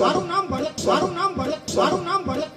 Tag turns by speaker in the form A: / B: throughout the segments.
A: મારું નામ ભરત મારું નામ ભરત મારું નામ ભરત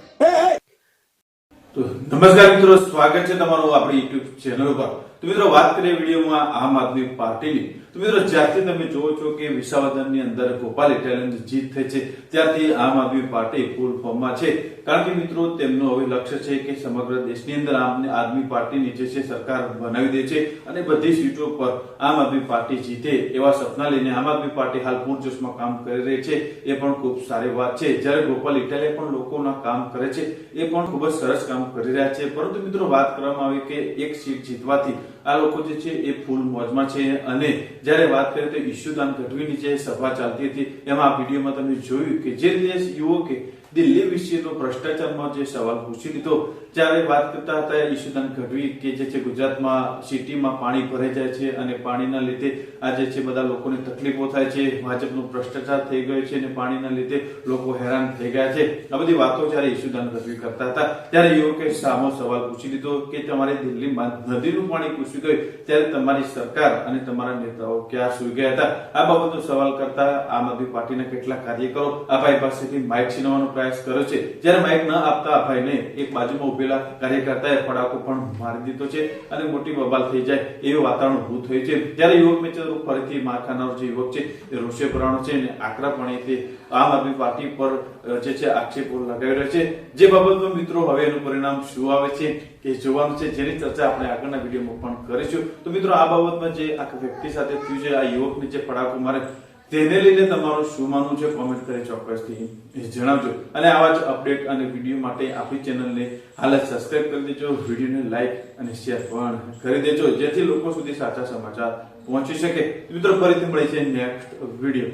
B: તો નમસ્કાર મિત્રો, સ્વાગત છે તમારું આપણી યુટ્યુબ ચેનલ ઉપર. તો મિત્રો, વાત કરીએ વિડીયોમાં આમ આદમી પાર્ટીની. તો મિત્રો, જ્યારથી તમે જોવો છો કે વિસાવદનની અંદર ગોપાલ ઇટાલિયન જીત થઈ છે, ત્યારથી આમ આદમી પાર્ટી ફૂલ ફોર્મમાં છે. કારણ કે મિત્રો, તેમનું હવે લક્ષ્ય છે કે સમગ્ર દેશની અંદર આમ આદમી પાર્ટીની જે છે, સરકાર બનાવી દે છે અને બધી સીટો પર આમ આદમી પાર્ટી જીતે એવા સપના લઈને આમ આદમી પાર્ટી હાલ પૂરજોશમાં કામ કરી રહી છે. એ પણ ખૂબ સારી વાત છે. જ્યારે ગોપાલ ઇટાલિયા પણ લોકોના કામ કરે છે, એ પણ ખૂબ જ સરસ કામ કરી રહ્યા છે. પરંતુ મિત્રો વાત કરવામાં આવે કે એક સીટ જીતવાથી આ લોકો જે છે એ ફૂલ મોજમાં છે અને જ્યારે વાત કરીએ તો ઈશુદાન ગઢવીની જે સભા ચાલતી હતી, એમાં આ વિડીયોમાં તમે જોયું કે જે રીતે યુવકે દિલ્હી વિશેનો ભ્રષ્ટાચારમાં જે સવાલ પૂછી લીધો, જ્યારે વાત કરતા હતા ઈશુદાન ગઢવી કે જે છે ગુજરાતમાં સિટીમાં પાણી ભરાઈ જાય છે અને પાણીના લીધે આજે છે બધા લોકોને તકલીફો થાય છે, ભાજપનો ભ્રષ્ટાચાર થઈ ગયો છે અને પાણીના લીધે લોકો હેરાન થઈ ગયા છે. આ બધી વાતો જ્યારે ઈશુદાન ગઢવી કરતા હતા, ત્યારે યુવકે સામો સવાલ પૂછી લીધો કે તમારે દિલ્હીમાં નદીનું પાણી પૂછી ગયું, ત્યારે તમારી સરકાર અને તમારા નેતાઓ ક્યાં સુઈ ગયા હતા? આ બાબતનો સવાલ કરતા આમ આદમી પાર્ટીના કેટલાક કાર્યકરો આ ભાઈ પાસેથી માઇક છીનવાનો પ્રયાસ કર્યો છે. જ્યારે માઇક ન આપતા આ ભાઈને એક બાજુમાં ઉભેલા કાર્યકર્તાએ ફડાકો પણ મારી દીધો છે અને મોટી બબાલ થઈ જાય એવું વાતાવરણ ઊભું થયું છે. ત્યારે યુવક મિત્ર ફરીથી માર જે યુવક છે એ રોષે ભરાણો છે અને આકરાપણે આમ આદમી પાર્ટી પર જે છે આક્ષેપો લગાવી રહ્યો છે. જે બાબતમાં મિત્રો હવે એનું પરિણામ શું આવે છે એ જોવાનું છે જેની ચર્ચા આપણે આગળના વિડીયોમાં પણ કરીશું. તો મિત્રો, આ બાબતમાં જે આ વ્યક્તિ સાથે થયું છે, આ યુવકને જે ફડાકો મારે તેને લઈને તમારું શું માનવું છે? કોમેન્ટ કરી ચોક્કસથી જણાવજો. અને આવા જ અપડેટ અને વીડિયો માટે આપણી ચેનલને હાલ જ સબસ્ક્રાઇબ કરી દેજો વિડીયોને લાઇક અને શેર પણ કરી દેજો, જેથી લોકો સુધી સાચા સમાચાર પહોંચી શકે. મિત્રો, ફરીથી મળે છે નેક્સ્ટ વીડિયો